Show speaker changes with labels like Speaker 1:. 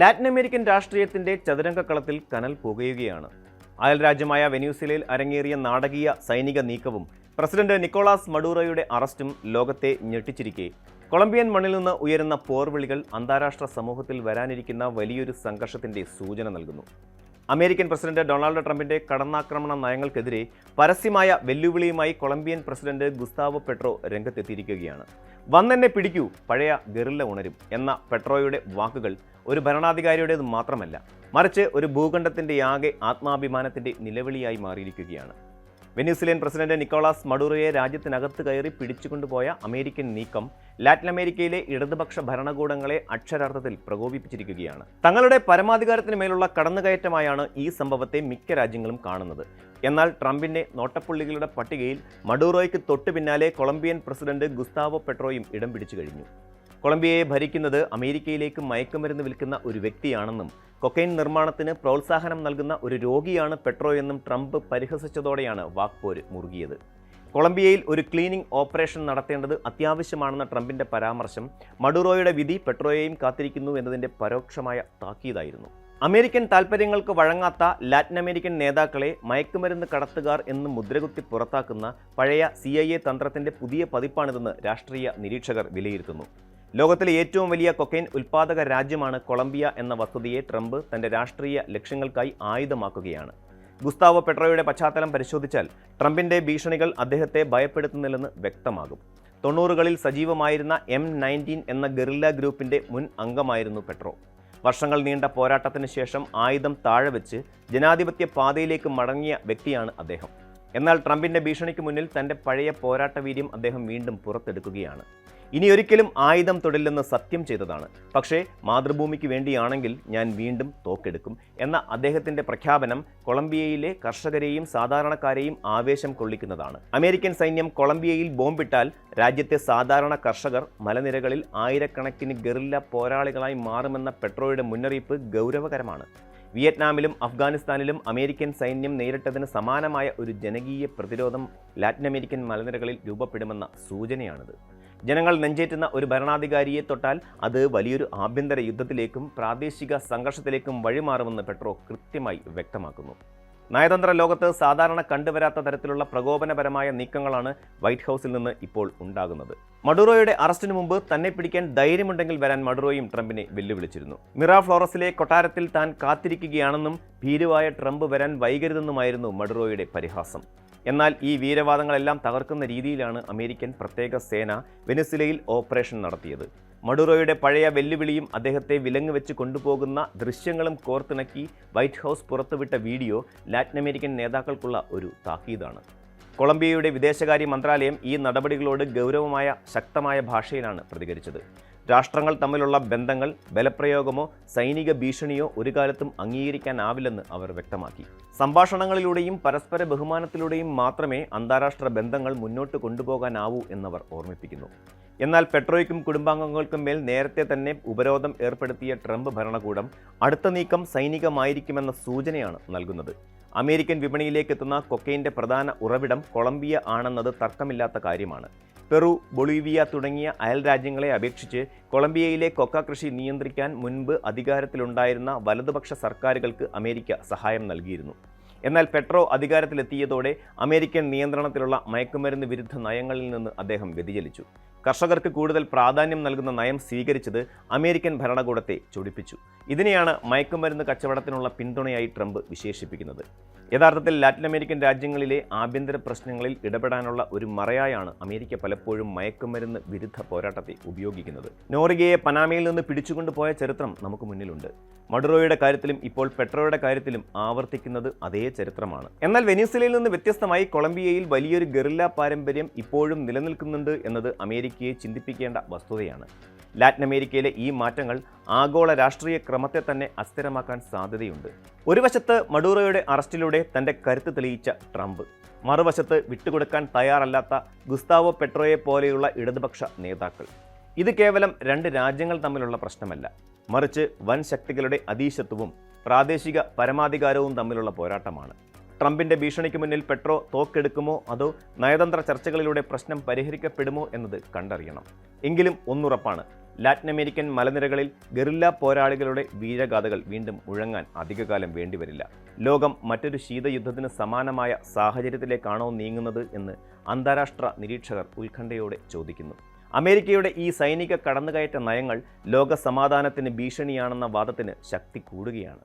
Speaker 1: Latin American രാഷ്ട്രീയത്തിന്റെ ചതുരംഗക്കളത്തിൽ കനൽ പുകയുകയാണ്. അയൽരാജ്യമായ വെനീസുലയിൽ അരങ്ങേറിയ നാടകീയ സൈനിക നീക്കവും പ്രസിഡന്റ് നിക്കോളാസ് മഡൂറോയുടെ അറസ്റ്റും ലോകത്തെ ഞെട്ടിച്ചിരിക്കെ. കൊളംബിയൻ മണ്ണിൽ നിന്ന് ഉയരുന്ന പോർവിളികൾ അന്താരാഷ്ട്ര സമൂഹത്തിൽ വരാനിരിക്കുന്ന വലിയൊരു സംഘർഷത്തിന്റെ സൂചന നൽകുന്നു. അമേരിക്കൻ പ്രസിഡന്റ് ഡൊണാൾഡ് ട്രംപിന്റെ കടന്നാക്രമണ നയങ്ങൾക്കെതിരെ പരസ്യമായ വെല്ലുവിളിയുമായി കൊളംബിയൻ പ്രസിഡന്റ് ഗുസ്താവോ പെട്രോ രംഗത്തെത്തിയിരിക്കുകയാണ്. വന്നെന്നെ പിടിക്കൂ പഴയ ഗറില്ല ഉണരും എന്ന പെട്രോയുടെ വാക്കുകൾ ഒരു ഭരണാധികാരിയുടേത് മാത്രമല്ല മറിച്ച് ഒരു ഭൂഖണ്ഡത്തിന്റെ ആകെ ആത്മാഭിമാനത്തിന്റെ നിലവിളിയായി മാറിയിരിക്കുകയാണ്. വെനീസുലൻ പ്രസിഡന്റ് നിക്കോളാസ് മഡൂറോയെ രാജ്യത്തിനകത്ത് കയറി പിടിച്ചുകൊണ്ടുപോയ അമേരിക്കൻ നീക്കം ലാറ്റിൻ അമേരിക്കയിലെ ഇടതുപക്ഷ ഭരണകൂടങ്ങളെ അക്ഷരാർത്ഥത്തിൽ പ്രകോപിപ്പിച്ചിരിക്കുകയാണ്. തങ്ങളുടെ പരമാധികാരത്തിന് മേലുള്ള കടന്നുകയറ്റമായാണ് ഈ സംഭവത്തെ മിക്ക രാജ്യങ്ങളും കാണുന്നത്. എന്നാൽ ട്രംപിന്റെ നോട്ടപ്പുള്ളികളുടെ പട്ടികയിൽ മഡൂറോയ്ക്ക് തൊട്ടു പിന്നാലെ കൊളംബിയൻ പ്രസിഡന്റ് ഗുസ്താവോ പെട്രോയും ഇടം പിടിച്ചു കഴിഞ്ഞു. കൊളംബിയയെ ഭരിക്കുന്നത് അമേരിക്കയിലേക്ക് മയക്കുമരുന്ന് വിൽക്കുന്ന ഒരു വ്യക്തിയാണെന്നും കൊക്കൈൻ നിർമ്മാണത്തിന് പ്രോത്സാഹനം നൽകുന്ന ഒരു രോഗിയാണ് പെട്രോ എന്നും ട്രംപ് പരിഹസിച്ചതോടെയാണ് വാക്പോര് മുറുകിയത്. കൊളംബിയയിൽ ഒരു ക്ലീനിംഗ് ഓപ്പറേഷൻ നടത്തേണ്ടത് അത്യാവശ്യമാണെന്ന ട്രംപിന്റെ പരാമർശം മഡുറോയുടെ വിധി പെട്രോയെയും കാത്തിരിക്കുന്നു എന്നതിന്റെ പരോക്ഷമായ താക്കീതായിരുന്നു. അമേരിക്കൻ താൽപ്പര്യങ്ങൾക്ക് വഴങ്ങാത്ത ലാറ്റിൻ അമേരിക്കൻ നേതാക്കളെ മയക്കുമരുന്ന് കടത്തുകാർ എന്ന് മുദ്രകുത്തി പുറത്താക്കുന്ന പഴയ സി ഐ എ തന്ത്രത്തിന്റെ പുതിയ പതിപ്പാണിതെന്ന് രാഷ്ട്രീയ നിരീക്ഷകർ വിലയിരുത്തുന്നു. ലോകത്തിലെ ഏറ്റവും വലിയ കൊക്കൈൻ ഉൽപ്പാദക രാജ്യമാണ് കൊളംബിയ എന്ന വസ്തുതയെ ട്രംപ് തന്റെ രാഷ്ട്രീയ ലക്ഷ്യങ്ങൾക്കായി ആയുധമാക്കുകയാണ്. ഗുസ്താവോ പെട്രോയുടെ പശ്ചാത്തലം പരിശോധിച്ചാൽ ട്രംപിന്റെ ഭീഷണികൾ അദ്ദേഹത്തെ ഭയപ്പെടുത്തുന്നില്ലെന്ന് വ്യക്തമാകും. തൊണ്ണൂറുകളിൽ സജീവമായിരുന്ന എം നയന്റീൻ എന്ന ഗറില്ല ഗ്രൂപ്പിന്റെ മുൻ അംഗമായിരുന്നു പെട്രോ. വർഷങ്ങൾ നീണ്ട പോരാട്ടത്തിന് ശേഷം ആയുധം താഴെ വെച്ച് ജനാധിപത്യ പാതയിലേക്ക് മടങ്ങിയ വ്യക്തിയാണ് അദ്ദേഹം. എന്നാൽ ട്രംപിന്റെ ഭീഷണിക്ക് മുന്നിൽ തന്റെ പഴയ പോരാട്ട വീര്യം അദ്ദേഹം വീണ്ടും പുറത്തെടുക്കുകയാണ്. ഇനി ഒരിക്കലും ആയുധം തൊടില്ലെന്ന് സത്യം ചെയ്തതാണ്. പക്ഷേ മാതൃഭൂമിക്ക് വേണ്ടിയാണെങ്കിൽ ഞാൻ വീണ്ടും തോക്കെടുക്കും എന്ന അദ്ദേഹത്തിന്റെ പ്രഖ്യാപനം കൊളംബിയയിലെ കർഷകരെയും സാധാരണക്കാരെയും ആവേശം കൊള്ളിക്കുന്നതാണ്. അമേരിക്കൻ സൈന്യം കൊളംബിയയിൽ ബോംബിട്ടാൽ രാജ്യത്തെ സാധാരണ കർഷകർ മലനിരകളിൽ ആയിരക്കണക്കിന് ഗറില്ല പോരാളികളായി മാറുമെന്ന പെട്രോയുടെ മുന്നറിയിപ്പ് ഗൗരവകരമാണ്. വിയറ്റ്നാമിലും അഫ്ഗാനിസ്ഥാനിലും അമേരിക്കൻ സൈന്യം നേരിട്ടതിന് സമാനമായ ഒരു ജനകീയ പ്രതിരോധം ലാറ്റിൻ അമേരിക്കൻ മലനിരകളിൽ രൂപപ്പെടുമെന്ന സൂചനയാണിത്. ജനങ്ങൾ നെഞ്ചേറ്റുന്ന ഒരു ഭരണാധികാരിയെ തൊട്ടാൽ അത് വലിയൊരു ആഭ്യന്തര യുദ്ധത്തിലേക്കും പ്രാദേശിക സംഘർഷത്തിലേക്കും വഴിമാറുമെന്ന് പെട്രോ കൃത്യമായി വ്യക്തമാക്കുന്നു. നയതന്ത്ര ലോകത്ത് സാധാരണ കണ്ടുവരാത്ത തരത്തിലുള്ള പ്രകോപനപരമായ നീക്കങ്ങളാണ് വൈറ്റ് ഹൗസിൽ നിന്ന് ഇപ്പോൾ ഉണ്ടാകുന്നത്. മഡുറോയുടെ അറസ്റ്റിന് മുമ്പ് തന്നെ പിടിക്കാൻ ധൈര്യമുണ്ടെങ്കിൽ വരാൻ മഡുറോയും ട്രംപിനെ വെല്ലുവിളിച്ചിരുന്നു. മിറാ ഫ്ലോറസിലെ കൊട്ടാരത്തിൽ താൻ കാത്തിരിക്കുകയാണെന്നും ഭീരുവായ ട്രംപ് വരാൻ വൈകരുതെന്നുമായിരുന്നു മഡുറോയുടെ പരിഹാസം. എന്നാൽ ഈ വീരവാദങ്ങളെല്ലാം തകർക്കുന്ന രീതിയിലാണ് അമേരിക്കൻ പ്രത്യേക സേന വെനിസിലയിൽ ഓപ്പറേഷൻ നടത്തിയത്. മഡുറോയുടെ പഴയ വെല്ലുവിളിയും അദ്ദേഹത്തെ വിലങ്ങ് വെച്ച് കൊണ്ടുപോകുന്ന ദൃശ്യങ്ങളും കോർത്തിണക്കി വൈറ്റ് ഹൗസ് പുറത്തുവിട്ട വീഡിയോ ലാറ്റിൻ അമേരിക്കൻ നേതാക്കൾക്കുള്ള ഒരു താക്കീതാണ്. കൊളംബിയയുടെ വിദേശകാര്യ മന്ത്രാലയം ഈ നടപടികളോട് ഗൗരവമായ ശക്തമായ ഭാഷയിലാണ് പ്രതികരിച്ചത്. രാഷ്ട്രങ്ങൾ തമ്മിലുള്ള ബന്ധങ്ങൾ ബലപ്രയോഗമോ സൈനിക ഭീഷണിയോ ഒരു കാലത്തും അംഗീകരിക്കാനാവില്ലെന്ന് അവർ വ്യക്തമാക്കി. സംഭാഷണങ്ങളിലൂടെയും പരസ്പര ബഹുമാനത്തിലൂടെയും മാത്രമേ അന്താരാഷ്ട്ര ബന്ധങ്ങൾ മുന്നോട്ട് കൊണ്ടുപോകാനാവൂ എന്നവർ ഓർമ്മിപ്പിക്കുന്നു. എന്നാൽ പെട്രോയ്ക്കും കുടുംബാംഗങ്ങൾക്കും മേൽ നേരത്തെ തന്നെ ഉപരോധം ഏർപ്പെടുത്തിയ ട്രംപ് ഭരണകൂടം അടുത്ത നീക്കം സൈനികമായിരിക്കുമെന്ന സൂചനയാണ് നൽകുന്നത്. അമേരിക്കൻ വിപണിയിലേക്ക് എത്തുന്ന കൊക്കൈന്റെ പ്രധാന ഉറവിടം കൊളംബിയ ആണെന്നത് തർക്കമില്ലാത്ത കാര്യമാണ്. പെറു ബൊളീവിയ തുടങ്ങിയ അയൽ രാജ്യങ്ങളെ അപേക്ഷിച്ച് കൊളംബിയയിലെ കൊക്ക കൃഷി നിയന്ത്രിക്കാൻ മുൻപ് അധികാരത്തിലുണ്ടായിരുന്ന വലതുപക്ഷ സർക്കാരുകൾക്ക് അമേരിക്ക സഹായം നൽകിയിരുന്നു. എന്നാൽ പെട്രോ അധികാരത്തിലെത്തിയതോടെ അമേരിക്കൻ നിയന്ത്രണത്തിലുള്ള മയക്കുമരുന്ന് വിരുദ്ധ നയങ്ങളിൽ നിന്ന് അദ്ദേഹം വ്യതിചലിച്ചു. കർഷകർക്ക് കൂടുതൽ പ്രാധാന്യം നൽകുന്ന നയം സ്വീകരിച്ചത് അമേരിക്കൻ ഭരണകൂടത്തെ ചൊടിപ്പിച്ചു. ഇതിനെയാണ് മയക്കുമരുന്ന് കച്ചവടത്തിനുള്ള പിന്തുണയായി ട്രംപ് വിശേഷിപ്പിക്കുന്നത്. യഥാർത്ഥത്തിൽ ലാറ്റിൻ അമേരിക്കൻ രാജ്യങ്ങളിലെ ആഭ്യന്തര പ്രശ്നങ്ങളിൽ ഇടപെടാനുള്ള ഒരു മറയായാണ് അമേരിക്ക പലപ്പോഴും മയക്കുമരുന്ന് വിരുദ്ധ പോരാട്ടത്തെ ഉപയോഗിക്കുന്നത്. നോറിഗയെ പനാമയിൽ നിന്ന് പിടിച്ചുകൊണ്ടുപോയ ചരിത്രം നമുക്ക് മുന്നിലുണ്ട്. മഡുറോയുടെ കാര്യത്തിലും ഇപ്പോൾ പെട്രോയുടെ കാര്യത്തിലും ആവർത്തിക്കുന്നത് അതേ ചരിത്രമാണ്. എന്നാൽ വെനീസുലയിൽ നിന്ന് വ്യത്യസ്തമായി കൊളംബിയയിൽ വലിയൊരു ഗറില്ല പാരമ്പര്യം ഇപ്പോഴും നിലനിൽക്കുന്നുണ്ട് എന്നത് അമേരിക്കയെ ചിന്തിപ്പിക്കേണ്ട വസ്തുതയാണ്. ലാറ്റിൻ അമേരിക്കയിലെ ഈ മാറ്റങ്ങൾ ആഗോള രാഷ്ട്രീയ ക്രമത്തെ തന്നെ അസ്ഥിരമാക്കാൻ സാധ്യതയുണ്ട്. ഒരു വശത്ത് മഡൂറോയുടെ അറസ്റ്റിലൂടെ തന്റെ കരുത്ത് തെളിയിച്ച ട്രംപ് മറുവശത്ത് വിട്ടുകൊടുക്കാൻ തയ്യാറല്ലാത്ത ഗുസ്താവോ പെട്രോയെ പോലെയുള്ള ഇടതുപക്ഷ നേതാക്കൾ. ഇത് കേവലം രണ്ട് രാജ്യങ്ങൾ തമ്മിലുള്ള പ്രശ്നമല്ല. മറിച്ച് വൻ ശക്തികളുടെ അതീശത്വവും പ്രാദേശിക പരമാധികാരവും തമ്മിലുള്ള പോരാട്ടമാണ്. ട്രംപിന്റെ ഭീഷണിക്ക് മുന്നിൽ പെട്രോ തോക്കെടുക്കുമോ? അതോ നയതന്ത്ര ചർച്ചകളിലൂടെ പ്രശ്നം പരിഹരിക്കപ്പെടുമോ എന്നത് കണ്ടറിയണം. എങ്കിലും ഒന്നുറപ്പാണ്. ലാറ്റിൻ അമേരിക്കൻ മലനിരകളിൽ ഗറില്ല പോരാളികളുടെ വീരഗാഥകൾ വീണ്ടും മുഴങ്ങാൻ അധികകാലം വേണ്ടിവരില്ല. ലോകം മറ്റൊരു ശീതയുദ്ധത്തിന് സമാനമായ സാഹചര്യത്തിലേക്കാണോ നീങ്ങുന്നത് എന്ന് അന്താരാഷ്ട്ര നിരീക്ഷകർ ഉത്കണ്ഠയോടെ ചോദിക്കുന്നു. അമേരിക്കയുടെ ഈ സൈനിക കടന്നുകയറ്റ നയങ്ങൾ ലോക സമാധാനത്തിന് ഭീഷണിയാണെന്ന വാദത്തിന് ശക്തി കൂടുകയാണ്.